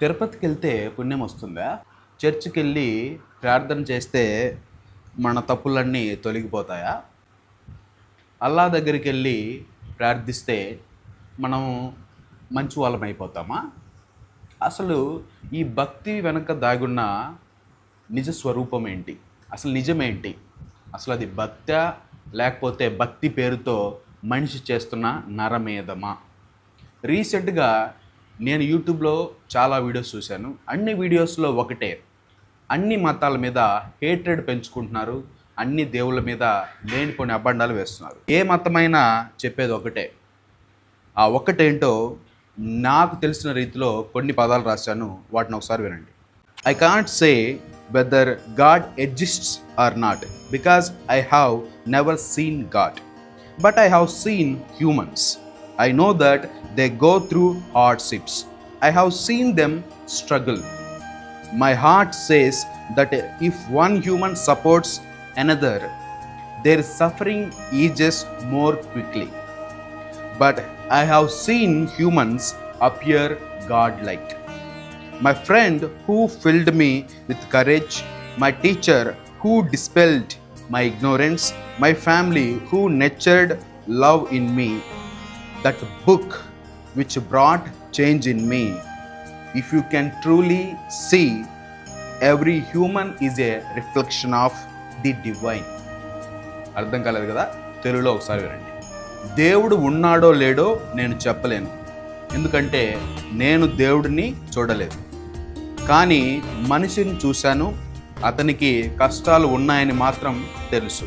తిరుపతికి వెళ్తే పుణ్యం వస్తుందా? చర్చికి వెళ్ళి ప్రార్థన చేస్తే మన తప్పులన్నీ తొలగిపోతాయా? అల్లా దగ్గరికి వెళ్ళి ప్రార్థిస్తే మనం మంచి వాళ్ళం అయిపోతామా? అసలు ఈ భక్తి వెనక దాగున్న నిజ స్వరూపం ఏంటి? అసలు నిజమేంటి? అసలు అది భక్త లేకపోతే భక్తి పేరుతో మనిషి చేస్తున్న నరమేధమా? రీసెంట్గా నేను యూట్యూబ్లో చాలా వీడియోస్ చూశాను. అన్ని వీడియోస్లో ఒకటే. అన్ని మతాల మీద హేట్రెడ్ పెంచుకుంటున్నారు. అన్ని దేవుళ్ళ మీద లేనిపోని అబండాలు వేస్తున్నారు. ఏ మతమైనా చెప్పేది ఒకటే. ఆ ఒక్కటేంటో నాకు తెలిసిన రీతిలో కొన్ని పదాలు రాశాను. వాటిని ఒకసారి వినండి. I can't say whether God exists or not because I have never seen God but I have seen humans I know that they go through hardships. I have seen them struggle. My heart says that if one human supports another, their suffering eases more quickly. But I have seen humans appear godlike. My friend who filled me with courage, my teacher who dispelled my ignorance, my family who nurtured love in me, that book which brought change in me if you can truly see every human is a reflection of the divine అర్థం కాలేదు కదా? తెలుగులో ఒకసారి వినండి. దేవుడు ఉన్నాడో లేడో నేను చెప్పలేను. ఎందుకంటే నేను దేవుడిని చూడలేదు. కానీ మనిషిని చూశాను. అతనికి కష్టాలు ఉన్నాయని మాత్రం తెలుసు.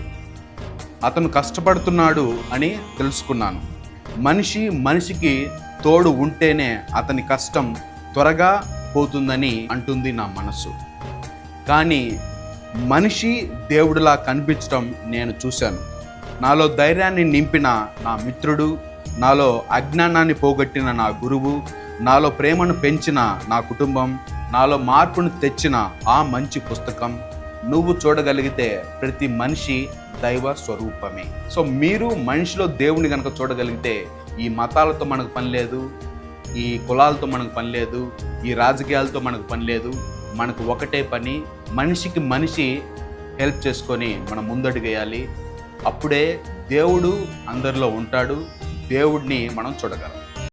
అతను కష్టపడుతున్నాడు అని తెలుసుకున్నాను. మనిషి మనిషికి తోడు ఉంటేనే అతని కష్టం త్వరగా పోతుందని అంటుంది నా మనసు కానీ మనిషి దేవుడిలా కనిపించడం నేను చూశాను. నాలో ధైర్యాన్ని నింపిన నా మిత్రుడు నాలో అజ్ఞానాన్ని పోగొట్టిన నా గురువు నాలో ప్రేమను పెంచిన నా కుటుంబం నాలో మార్పును తెచ్చిన ఆ మంచి పుస్తకం. నువ్వు చూడగలిగితే ప్రతి మనిషి దైవ స్వరూపమే. సో మీరు మనిషిలో దేవుని కనుక చూడగలిగితే ఈ మతాలతో మనకు పని లేదు ఈ కులాలతో మనకు పని లేదు ఈ రాజకీయాలతో మనకు పని లేదు మనకు ఒకటే పని మనిషికి మనిషి హెల్ప్ చేసుకొని మనం ముందడుగేయాలి. అప్పుడే దేవుడు అందరిలో ఉంటాడు దేవుడిని మనం చూడగలం.